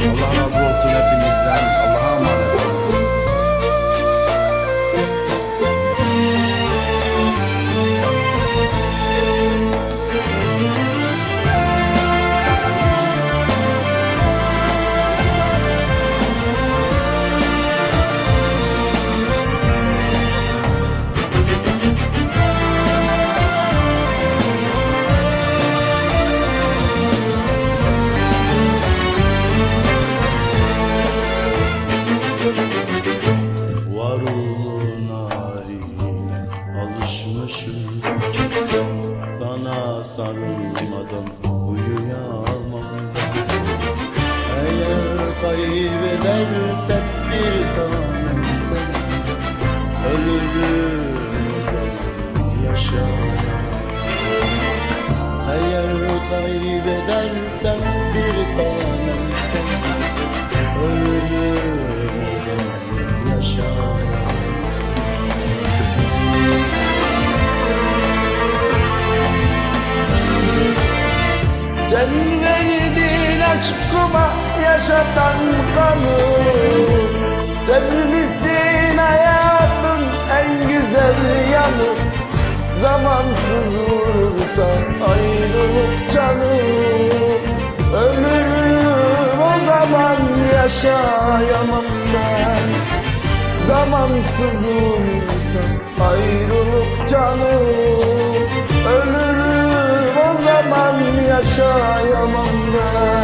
Allah razı olsun hepimizden. Kaybedersem bir tanem seni Ölürüm o zaman yaşayamam Eğer kaybedersem bir tanem seni Ölürüm o zaman yaşayamam Sen verdin aşkıma yaşatan Sen misin hayatın en güzel yanı. Zamansız vurursa ayrılık canı. Ölürüm o zaman yaşayamam ben. Zamansız vurursa ayrılık canı. Ölürüm o zaman yaşayamam ben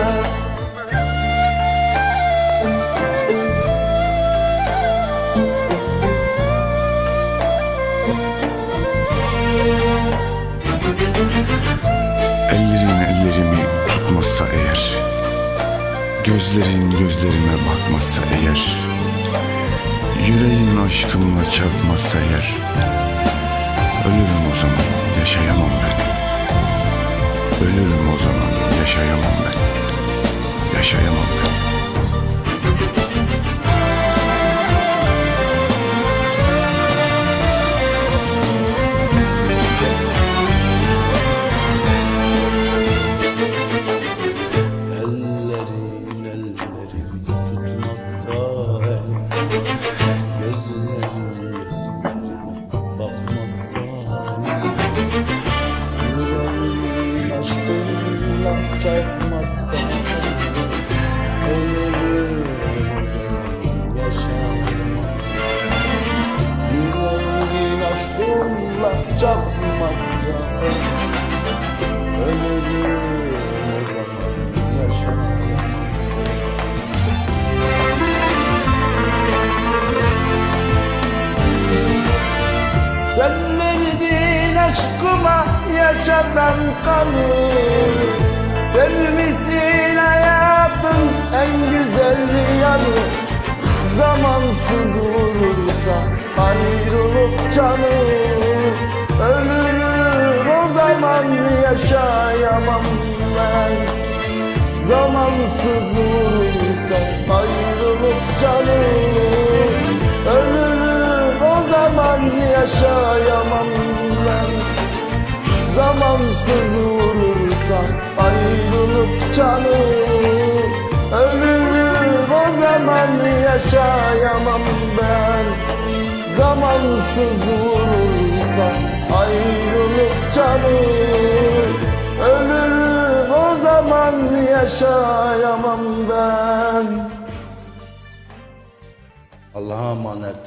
tutmazsa eğer Gözlerin gözlerime bakmazsa eğer Yüreğin aşkımla çarpmazsa eğer Ölürüm o zaman yaşayamam ben. Ölürüm o zaman yaşayamam ben. Yaşayamam çarpmazsa Ölürüm o zaman. Yaşamam Sen verdin aşkıma yaşatan kanı. Sen misin hayatın en güzel yanı? Zamansız yaşayamam ben. Zamansız vurursa ayrılık canı. Ölürüm o zaman yaşayamam ben. Zamansız vurursa ayrılık canı. Ölürüm o zaman yaşayamam ben. Zamansız vurursa ayrılık canı yaşayamam ben. Allah'a emanet